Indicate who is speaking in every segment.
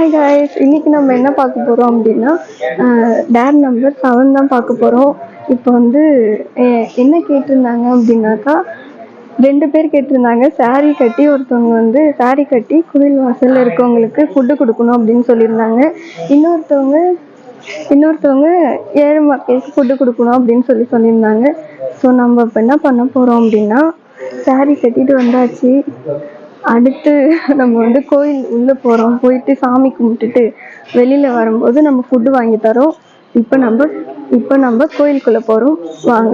Speaker 1: Hi guys இன்றைக்கி நம்ம என்ன பார்க்க போகிறோம் அப்படின்னா டேர் நம்பர் செவன் தான் பார்க்க போகிறோம் இப்போ வந்து என்ன கேட்டிருந்தாங்க அப்படின்னாக்கா ரெண்டு பேர் கேட்டிருந்தாங்க. சாரீ கட்டி ஒருத்தவங்க வந்து சாரீ கட்டி குடில் வாசலில் இருக்கவங்களுக்கு ஃபுட்டு கொடுக்கணும் அப்படின்னு சொல்லியிருந்தாங்க. இன்னொருத்தவங்க இன்னொருத்தவங்க ஏழு மக்களுக்கு ஃபுட்டு கொடுக்கணும் அப்படின்னு சொல்லி சொல்லியிருந்தாங்க. ஸோ நம்ம இப்போ என்ன பண்ண போகிறோம் அப்படின்னா சாரீ கட்டிட்டு வந்தாச்சு. அடுத்து நம்ம வந்து கோயில் உள்ளே போகிறோம் போயிட்டு சாமி கும்பிட்டுட்டு வெளியில் வரும்போது நம்ம ஃபுட்டு வாங்கி தரோம். இப்போ நம்ம இப்போ நம்ம கோயிலுக்குள்ளே போகிறோம் வாங்க.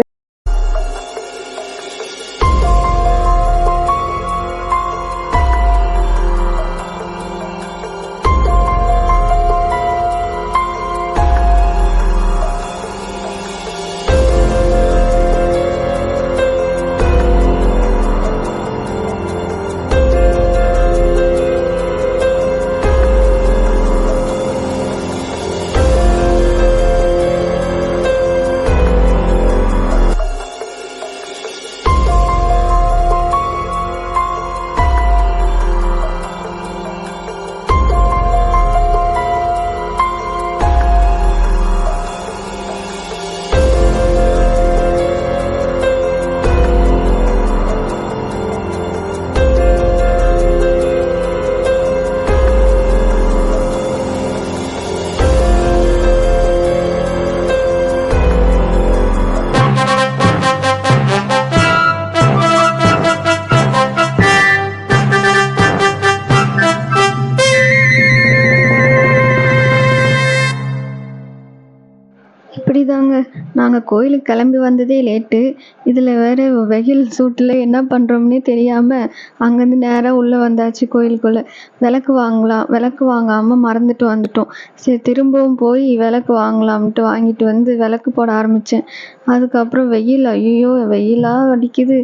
Speaker 1: இப்படி தாங்க நாங்கள் கோயிலுக்கு கிளம்பி வந்ததே லேட்டு. இதில் வேறு வெயில் சூட்டில் என்ன பண்ணுறோம்னே தெரியாமல் அங்கேருந்து நேராக உள்ளே வந்தாச்சு கோயிலுக்குள்ளே. விளக்கு வாங்கலாம் விளக்கு வாங்காமல் மறந்துட்டு வந்துட்டோம். சரி திரும்பவும் போய் விளக்கு வாங்கலாம்ன்ட்டு வாங்கிட்டு வந்து விளக்கு போட ஆரம்பித்தேன் அதுக்கப்புறம் வெயில் ஐயோ வெயிலாக அடிக்குது.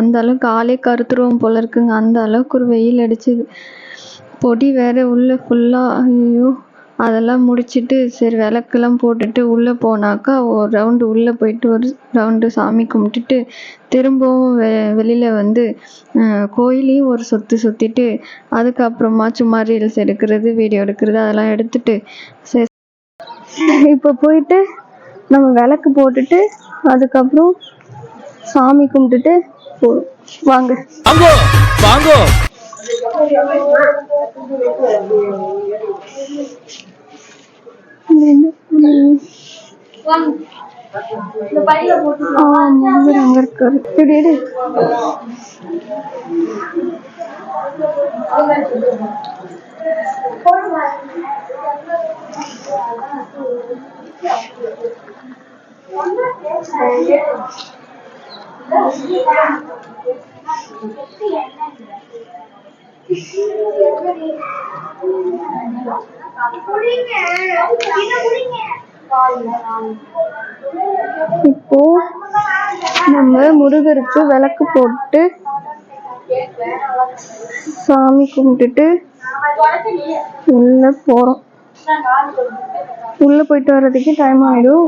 Speaker 1: அந்த அளவுக்கு ஆளே கருத்துருவோம் போல இருக்குங்க. அந்த அளவுக்கு ஒரு வெயில் அடிச்சுது. பொடி வேற உள்ள ஃபுல்லாக ஐயோ அதெல்லாம் முடிச்சுட்டு சரி விளக்கெல்லாம் போட்டுட்டு உள்ளே போனாக்கா ஒரு ரவுண்டு உள்ளே போயிட்டு ஒரு ரவுண்டு சாமி கும்பிட்டுட்டு திரும்பவும் வெ வெளியில் வந்து கோயிலையும் ஒரு சொத்து சுற்றிட்டு அதுக்கப்புறமா சும்மா ரீல்ஸ் எடுக்கிறது வீடியோ எடுக்கிறது அதெல்லாம் எடுத்துட்டு சரி. இப்போ போயிட்டு நம்ம விளக்கு போட்டுட்டு அதுக்கப்புறம் சாமி கும்பிட்டுட்டு போகிறோம் வாங்க
Speaker 2: வாங்கோ. வாங்கோ
Speaker 1: ஆ முருகர் அங்க இருக்காரு இப்படி எடு இப்போ நம்ம முருகருக்கு விளக்கு போட்டு சாமி கும்பிட்டுட்டு உள்ள போறோம். உள்ள போயிட்டு வர்றதுக்கு டைம் ஆயிடும்.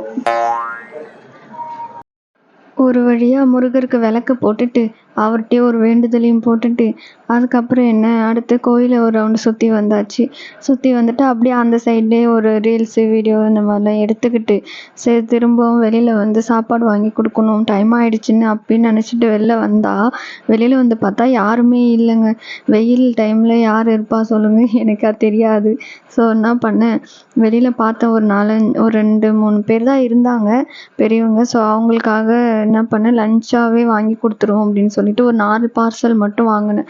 Speaker 1: ஒரு வழியா முருகருக்கு விளக்கு போட்டுட்டு அவர்கிட்டயே ஒரு வேண்டுதலையும் போட்டுட்டு அதுக்கப்புறம் என்ன? அடுத்து கோயிலை ஒரு ரவுண்டு சுற்றி வந்தாச்சு. சுற்றி வந்துட்டு அப்படியே அந்த சைட்லேயே ஒரு ரீல்ஸு வீடியோ இந்த மாதிரிலாம் எடுத்துக்கிட்டு சரி திரும்பவும் வெளியில் வந்து சாப்பாடு வாங்கி கொடுக்கணும். டைம் ஆகிடுச்சின்னு அப்படின்னு நினச்சிட்டு வெளில வந்தால் வெளியில் வந்து பார்த்தா யாருமே இல்லைங்க. வெயில் டைமில் யார் இருப்பா சொல்லுங்கள் எனக்கு அது தெரியாது. ஸோ என்ன பண்ணேன்? வெளியில் பார்த்த ஒரு நாலஞ்சு ஒரு ரெண்டு மூணு பேர் தான் இருந்தாங்க. பெரியவங்க. ஸோ அவங்களுக்காக என்ன பண்ணேன்? லஞ்சாகவே வாங்கி கொடுத்துருவோம் அப்படின்னு சொல்லிட்டு ஒரு நாலு பார்சல் மட்டும் வாங்கினேன்.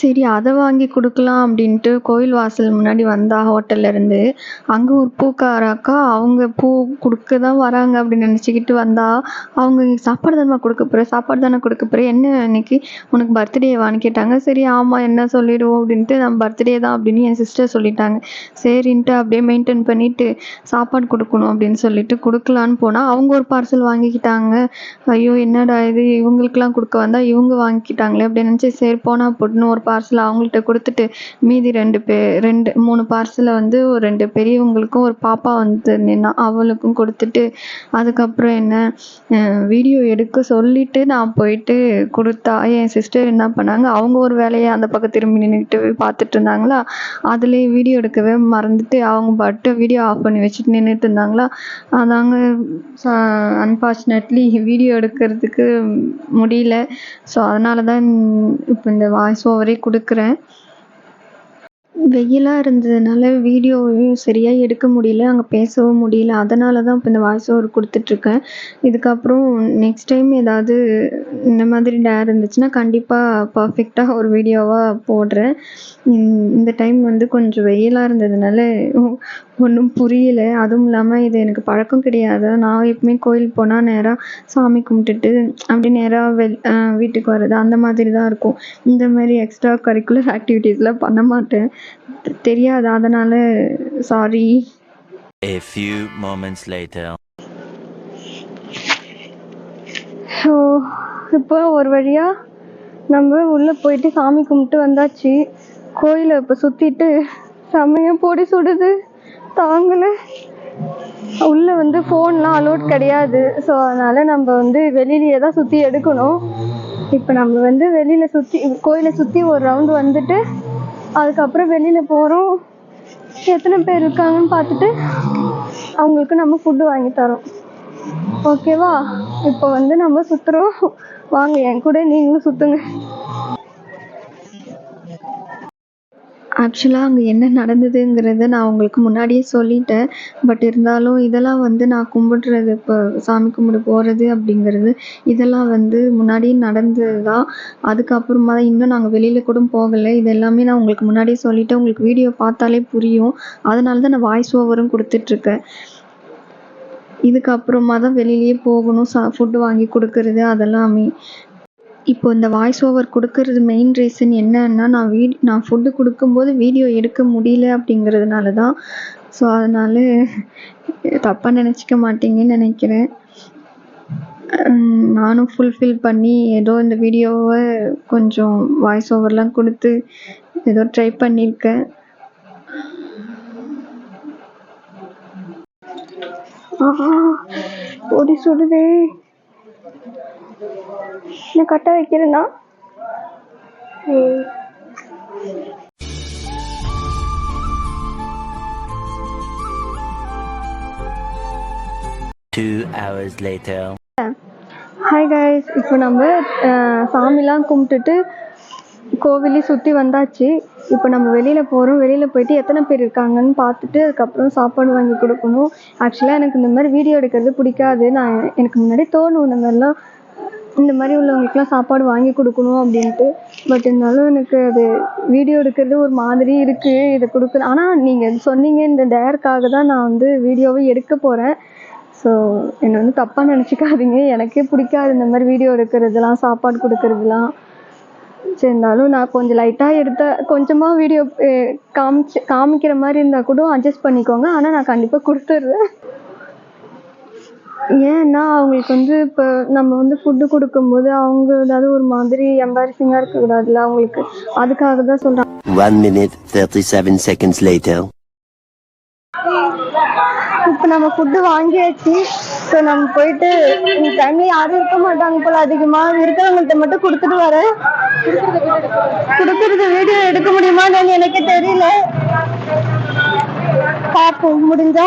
Speaker 1: சரி அதை வாங்கி கொடுக்கலாம் அப்படின்ட்டு கோயில் வாசல் முன்னாடி வந்தா ஹோட்டல்ல இருந்து. அங்கே ஒரு பூக்கார அக்கா அவங்க பூ கொடுக்க தான் வராங்க அப்படின்னு நினச்சிக்கிட்டு வந்தா அவங்க சாப்பாடு தானே கொடுக்க போகிற சாப்பாடு தானே கொடுக்க போகிற என்ன இன்னைக்கு உனக்கு பர்த்டேவான்னு கேட்டாங்க. சரி ஆமாம் என்ன சொல்லிடுவோம் அப்படின்ட்டு நம்ம பர்த்டே தான் அப்படின்னு என் சிஸ்டர் சொல்லிட்டாங்க. சரின்ட்டு அப்படியே மெயின்டைன் பண்ணிட்டு சாப்பாடு கொடுக்கணும் அப்படின்னு சொல்லிட்டு கொடுக்கலான்னு போனால் அவங்க ஒரு பார்சல் வாங்கிக்கிட்டாங்க. ஐயோ என்னடா இது? இவங்களுக்குலாம் கொடுக்க வந்தா இவங்க வாங்கிக்கிட்டாங்களே அப்படின்னு நினச்சி சரி போனால் போட்டுன்னு ஒரு பார்சல் அவங்கள்ட்ட கொடுத்துட்டு மீதி ரெண்டு பே ரெண்டு மூணு பார்சலை வந்து ஒரு ரெண்டு பெரியவங்களுக்கும் ஒரு பாப்பா வந்து நின்னா அவளுக்கும் கொடுத்துட்டு அதுக்கப்புறம் என்ன வீடியோ எடுக்க சொல்லிட்டு நான் போயிட்டு கொடுத்தா என் சிஸ்டர் என்ன பண்ணாங்க அவங்க ஒரு வேலையை அந்த பக்கம் திரும்பி நின்றுக்கிட்டு பார்த்துட்டு இருந்தாங்களா? அதுலேயே வீடியோ எடுக்கவே மறந்துட்டு அவங்க பாட்டு வீடியோ ஆஃப் பண்ணி வச்சுட்டு நின்றுட்டு இருந்தாங்களா? அதாங்க அன்ஃபார்ச்சுனேட்லி வீடியோ எடுக்கிறதுக்கு முடியல. ஸோ அதனால தான் இப்போ இந்த வாய்ஸ் ஓவர் கொடுக்குறேன். வெயிலாக இருந்ததுனால வீடியோவையும் சரியாக எடுக்க முடியல அங்கே பேசவும் முடியல. அதனால தான் இப்போ இந்த வாய்ஸ் ஓவர் கொடுத்துட்ருக்கேன். இதுக்கப்புறம் நெக்ஸ்ட் டைம் ஏதாவது இந்த மாதிரி டேர் இருந்துச்சுன்னா கண்டிப்பாக பர்ஃபெக்டாக ஒரு வீடியோவாக போடுறேன். இந்த- டைம் வந்து கொஞ்சம் வெயிலாக இருந்ததுனால ஒன்றும் புரியல. அதுவும் இல்லாமல் இது எனக்கு பழக்கம் கிடையாது. நான் எப்பவுமே கோயில் போனால் நேராக சாமி கும்பிட்டுட்டு அப்படியே நேராக வெ வீட்டுக்கு வர்றது அந்த மாதிரி தான் இருக்கும். இந்த மாதிரி எக்ஸ்ட்ரா கரிக்குலர் ஆக்டிவிட்டீஸ்லாம் பண்ண மாட்டேன். தெரியாது? அதனால் sorry
Speaker 2: A few moments later.
Speaker 1: So இப்போ ஒரு வழியாக நம்ம உள்ளே போயிட்டு சாமி கும்பிட்டு வந்தாச்சு. கோயிலை இப்போ சுற்றிட்டு செம்மையாக பொடி சுடுது. தாங்கலை. உள்ளே வந்து ஃபோன்லாம் அலோட் கிடையாது. ஸோ அதனால் நம்ம வந்து வெளியிலேயே தான் சுற்றி எடுக்கணும். இப்போ நம்ம வந்து வெளியில் சுற்றி கோயிலை சுற்றி ஒரு ரவுண்டு வந்துட்டு அதுக்கப்புறம் வெளியில் போகிறோம் எத்தனை பேர் இருக்காங்கன்னு பார்த்துட்டு அவங்களுக்கு நம்ம ஃபுட்டு வாங்கி தரோம். ஓகேவா இப்போ வந்து நம்ம சுத்துறோம். வாங்க என் கூட நீங்களும் சுத்துங்க. ஆக்சுவலாக அங்கே என்ன நடந்ததுங்கிறத நான் உங்களுக்கு முன்னாடியே சொல்லிட்டேன். பட் இருந்தாலும் இதெல்லாம் வந்து நான் கும்பிடுறது இப்போ சாமி கும்பிட போகிறது அப்படிங்கிறது இதெல்லாம் வந்து முன்னாடியே நடந்தது? தான் அதுக்கப்புறமா தான் இன்னும் நாங்கள் வெளியில் கூட போகலை. இது எல்லாமே நான் உங்களுக்கு முன்னாடியே சொல்லிவிட்டேன் உங்களுக்கு வீடியோ பார்த்தாலே புரியும். அதனால தான் நான் வாய்ஸ் ஓவரும் கொடுத்துட்ருக்கேன். இதுக்கப்புறமா தான் வெளியிலேயே போகணும் சா ஃபுட்டு வாங்கி கொடுக்கறது அதெல்லாமே. இப்போ இந்த வாய்ஸ் ஓவர் கொடுக்கறது மெயின் ரீசன் என்னன்னா நான் வீ நான் ஃபுட்டு கொடுக்கும்போது வீடியோ எடுக்க முடியல அப்படிங்கிறதுனால தான் ஸோ அதனால தப்பாக நினச்சிக்க மாட்டீங்கன்னு நினைக்கிறேன். நானும் ஃபுல்ஃபில் பண்ணி ஏதோ இந்த வீடியோவை கொஞ்சம் வாய்ஸ் ஓவர்லாம் கொடுத்து ஏதோ ட்ரை பண்ணியிருக்கேன். ஆஹா சொல்லுதே நான் கட்ட வைக்கிறேன்னா?
Speaker 2: Two hours later.
Speaker 1: Hi guys இப்போ நம்ம சாமிலாம் கும்பிட்டுட்டு கோவிலையும் சுற்றி வந்தாச்சு. இப்போ நம்ம வெளியில் போகிறோம் வெளியில் போயிட்டு எத்தனை பேர் இருக்காங்கன்னு பார்த்துட்டு அதுக்கப்புறம் சாப்பாடு வாங்கி கொடுக்கணும். ஆக்சுவலாக எனக்கு இந்த மாதிரி வீடியோ எடுக்கிறது பிடிக்காது. நான் எனக்கு முன்னாடி தோணும் இந்த மாதிரிலாம் இந்த மாதிரி உள்ளவங்களுக்குலாம் சாப்பாடு வாங்கி கொடுக்கணும் அப்படின்ட்டு. பட் இருந்தாலும் எனக்கு அது வீடியோ எடுக்கிறது ஒரு மாதிரி இருக்குது இதை கொடுக்க ஆனால் நீங்கள் சொன்னீங்க இந்த டேருக்காக தான் நான் வந்து வீடியோவை எடுக்க போகிறேன் ஸோ என்னை வந்து தப்பாக நினச்சிக்காதீங்க. எனக்கே பிடிக்காது இந்த மாதிரி வீடியோ எடுக்கிறதுலாம் சாப்பாடு கொடுக்கறதுலாம். சரி இருந்தாலும் நான் கொஞ்சம் லைட்டாக எடுத்த கொஞ்சமாக வீடியோ காமிச்சு காமிக்கிற மாதிரி இருந்தால் கூட அட்ஜஸ்ட் பண்ணிக்கோங்க. ஆனால் நான் கண்டிப்பாக கொடுத்துட்றேன் ஏன்னா அவங்களுக்கு வந்து இப்போ நம்ம வந்து ஃபுட்டு கொடுக்கும்போது அவங்க ஏதாவது ஒரு மாதிரி எம்பாரசிங்காக இருக்கக்கூடாதுல்ல அவங்களுக்கு. அதுக்காக தான் சொல்கிறேன்
Speaker 3: One minute, 37 seconds later.
Speaker 1: இப்போ நம்ம ஃபுட்டு வாங்கியாச்சு. ஸோ நம்ம போயிட்டு இந்த டைம்ல யாரும் இருக்க மாட்டாங்க போல அதிகமா. இருக்கிறவங்கள்ட்ட மட்டும் கொடுத்துட்டு வரேன் கொடுக்கறது வீடியோ எடுக்க முடியுமான்னு எனக்கு தெரியல. பார்ப்போம் முடிஞ்சா.